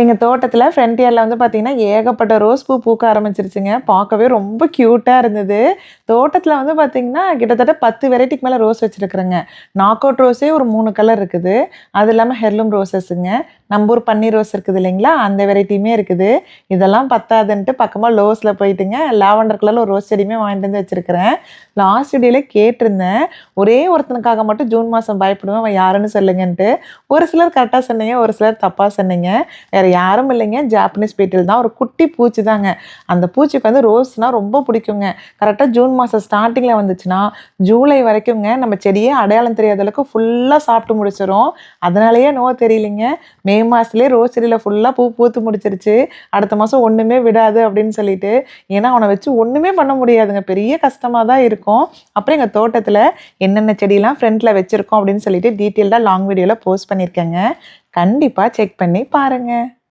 எங்கள் தோட்டத்தில் ஃப்ரண்ட் இயரில் வந்து பார்த்திங்கன்னா ஏகப்பட்ட ரோஸ் பூ பூக்க ஆரம்பிச்சிருச்சுங்க. பார்க்கவே ரொம்ப க்யூட்டாக இருந்தது. தோட்டத்தில் வந்து பார்த்திங்கன்னா கிட்டத்தட்ட பத்து வெரைட்டிக்கு மேலே ரோஸ் வச்சுருக்குறேங்க. நாக் அவுட் ரோஸே ஒரு மூணு கலர் இருக்குது. அது இல்லாமல் ஹெர்லும் நம்ம நம்பூர் பன்னீர் ரோஸ் இருக்குது இல்லைங்களா? அந்த வெரைட்டியுமே இருக்குது. இதெல்லாம் பத்தாதுன்ட்டு பக்கமாக லோஸில் போயிட்டுங்க. லாவெண்டர் கலரில் ஒரு ரோஸ் செடியுமே வாங்கிட்டு வந்து வச்சுருக்கிறேன். லாஸ்ட் வீடியோவில் கேட்டிருந்தேன். ஒரே ஒருத்தனுக்காக மட்டும் ஜூன் மாதம் பயப்படுவேன். அவன் யாருன்னு சொல்லுங்கன்ட்டு. ஒரு சிலர் கரெக்டாக சொன்னீங்க ஒரு சிலர் தப்பாக சொன்னீங்க. வேறு யாரும் இல்லைங்க. ஜாப்பனீஸ் பீட்டில் தான். ஒரு குட்டி பூச்சி தாங்க. அந்த பூச்சிக்கு வந்து ரோஸ்னால் ரொம்ப பிடிக்குங்க. கரெக்டாக ஜூன் மாதம் ஸ்டார்டிங்கில் வந்துச்சுன்னா ஜூலை வரைக்குங்க நம்ம செடியே அடையாளம் தெரியாத அளவுக்கு ஃபுல்லாக சாப்பிட்டு முடிச்சிடும் அதனாலேயே நோ தெரியலைங்க. மே மே மாதத்துலேயே ரோஸ் செடியில் ஃபுல்லாக பூ பூத்து முடிச்சிருச்சு. அடுத்த மாதம் ஒன்றுமே விடாது அப்படின்னு சொல்லிட்டு ஏன்னா அவனை வச்சு ஒன்றுமே பண்ண முடியாதுங்க. பெரிய கஷ்டமாக தான் இருக்கும். அப்புறம் எங்கள் தோட்டத்தில் என்னென்ன செடியெல்லாம் ஃப்ரண்ட்டில் வச்சுருக்கோம் அப்படின்னு சொல்லிட்டு டீட்டெயில்டாக லாங் வீடியோவில் போஸ்ட் பண்ணியிருக்கேங்க. கண்டிப்பாக செக் பண்ணி பாருங்கள்